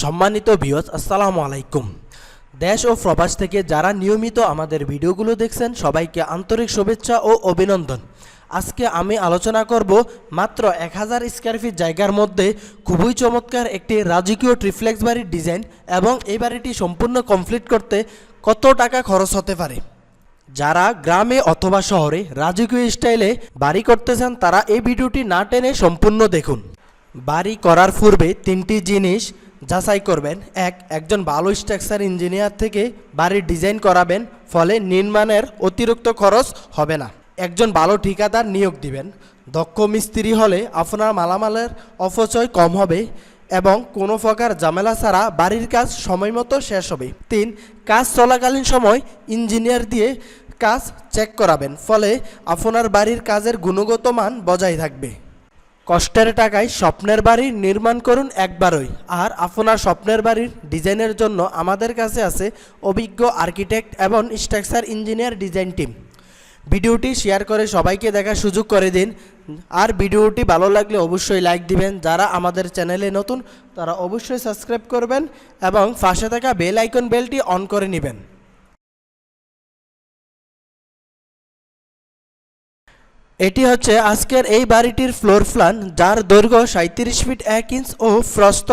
সম্মানিত বিয়স আসসালামু আলাইকুম। দেশ ও প্রবাস থেকে যারা নিয়মিত আমাদের ভিডিওগুলো দেখছেন, সবাইকে আন্তরিক শুভেচ্ছা ও অভিনন্দন। আজকে আমি আলোচনা করব মাত্র এক হাজার স্কোয়ার ফিট জায়গার মধ্যে খুবই চমৎকার একটি রাজকীয় ট্রিফ্লেক্স বাড়ির ডিজাইন এবং এই বাড়িটি সম্পূর্ণ কমপ্লিট করতে কত টাকা খরচ হতে পারে। যারা গ্রামে অথবা শহরে রাজকীয় স্টাইলে বাড়ি করতে চান, তারা এই ভিডিওটি না টেনে সম্পূর্ণ দেখুন। বাড়ি করার পূর্বে তিনটি জিনিস যাচাই করবেন। এক, একজন ভালো স্ট্রাকচার ইঞ্জিনিয়ার থেকে বাড়ির ডিজাইন করাবেন, ফলে নির্মাণের অতিরিক্ত খরচ হবে না। একজন ভালো ঠিকাদার নিয়োগ দিবেন। দক্ষ মিস্ত্রি হলে আপনার মালামালের অপচয় কম হবে এবং কোনো প্রকার ঝামেলা ছাড়া বাড়ির কাজ সময়মতো শেষ হবে। তিন, কাজ চলাকালীন সময় ইঞ্জিনিয়ার দিয়ে কাজ চেক করাবেন, ফলে আপনার বাড়ির কাজের গুণগত মান বজায় থাকবে। কষ্টের টাকায় স্বপ্নের বাড়ি নির্মাণ করুন একবারই। আর আপনার স্বপ্নের বাড়ির ডিজাইনের জন্য আমাদের কাছে আছে অভিজ্ঞ আর্কিটেক্ট এবং স্ট্রাকচার ইঞ্জিনিয়ার ডিজাইন টিম। ভিডিওটি শেয়ার করে সবাইকে দেখার সুযোগ করে দিন। আর ভিডিওটি ভালো লাগলে অবশ্যই লাইক দিবেন। যারা আমাদের চ্যানেলে নতুন, তারা অবশ্যই সাবস্ক্রাইব করবেন এবং পাশে থাকা বেল আইকন বেলটি অন করে নেবেন। এটি হচ্ছে আজকের এই বাড়িটির ফ্লোর প্ল্যান যার দৈর্ঘ্য সাঁত্রিশ ফিট এক ইঞ্চ ও প্রস্থ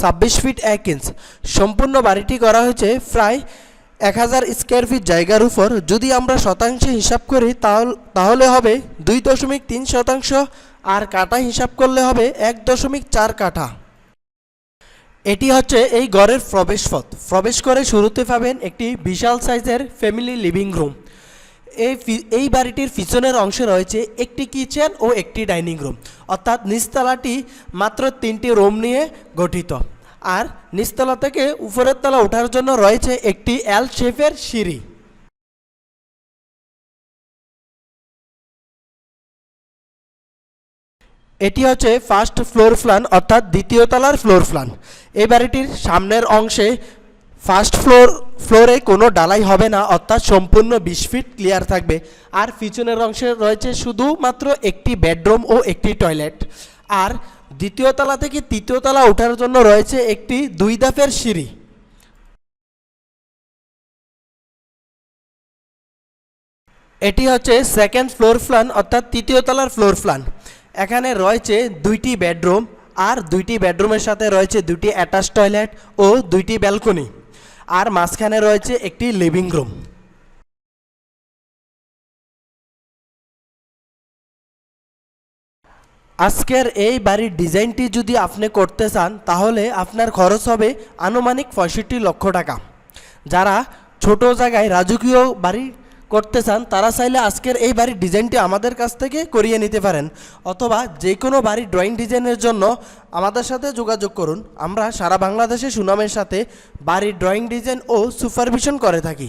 ছাব্বিশ ফিট এক ইঞ্চ সম্পূর্ণ বাড়িটি করা হয়েছে প্রায় এক হাজার স্কোয়ার ফিট জায়গার উপর। যদি আমরা শতাংশে হিসাব করি, তাহল- তাহলে হবে দুই দশমিক তিন শতাংশ, আর কাটা হিসাব করলে হবে এক দশমিক চার কাঠা এটি হচ্ছে এই ঘরের প্রবেশপথ। প্রবেশ করে শুরুতে পাবেন একটি বিশাল সাইজের ফ্যামিলি লিভিং রুম এই এই বাড়িটির পিছনের অংশে রয়েছে একটি কিচেন ও একটি ডাইনিং রুম। অর্থাৎ নিচতলাটি মাত্র তিনটি রুম নিয়ে গঠিত। আর নিচতলা থেকে উপরের তলা ওঠার জন্য রয়েছে একটি এল শেপের সিঁড়ি। এটি হচ্ছে ফার্স্ট ফ্লোর প্ল্যান অর্থাৎ দ্বিতীয় তলার ফ্লোর প্ল্যান এই বাড়িটির সামনের অংশে ফার্স্ট ফ্লোর ফ্লোরে কোনো ডালাই হবে না, অর্থাৎ সম্পূর্ণ বিশ ফিট ক্লিয়ার থাকবে। আর পিছনের অংশে রয়েছে শুধুমাত্র একটি বেডরুম ও একটি টয়লেট। আর দ্বিতীয় তলা থেকে তৃতীয় তলা ওঠার জন্য রয়েছে একটি দুই ধাপের সিঁড়ি। এটি হচ্ছে সেকেন্ড ফ্লোর প্ল্যান অর্থাৎ তৃতীয় তলার ফ্লোর প্ল্যান এখানে রয়েছে দুইটি বেডরুম, আর দুইটি বেডরুমের সাথে রয়েছে দুটি অ্যাটাচ টয়লেট ও দুইটি ব্যালকনি আর মাঝখানে রয়েছে একটি লিভিং রুম আজকের এই বাড়ির ডিজাইনটি যদি আপনি করতে চান, তাহলে আপনার খরচ হবে আনুমানিক পঁয়ষট্টি লক্ষ টাকা। যারা ছোট জায়গায় রাজকীয় বাড়ি করতে চান, তারা চাইলে আজকের এই বাড়ির ডিজাইনটি আমাদের কাছ থেকে করিয়ে নিতে পারেন। অথবা যে কোনো বাড়ির ড্রয়িং ডিজাইনের জন্য আমাদের সাথে যোগাযোগ করুন। আমরা সারা বাংলাদেশে সুনামের সাথে বাড়ির ড্রয়িং ডিজাইন ও সুপারভিশন করে থাকি।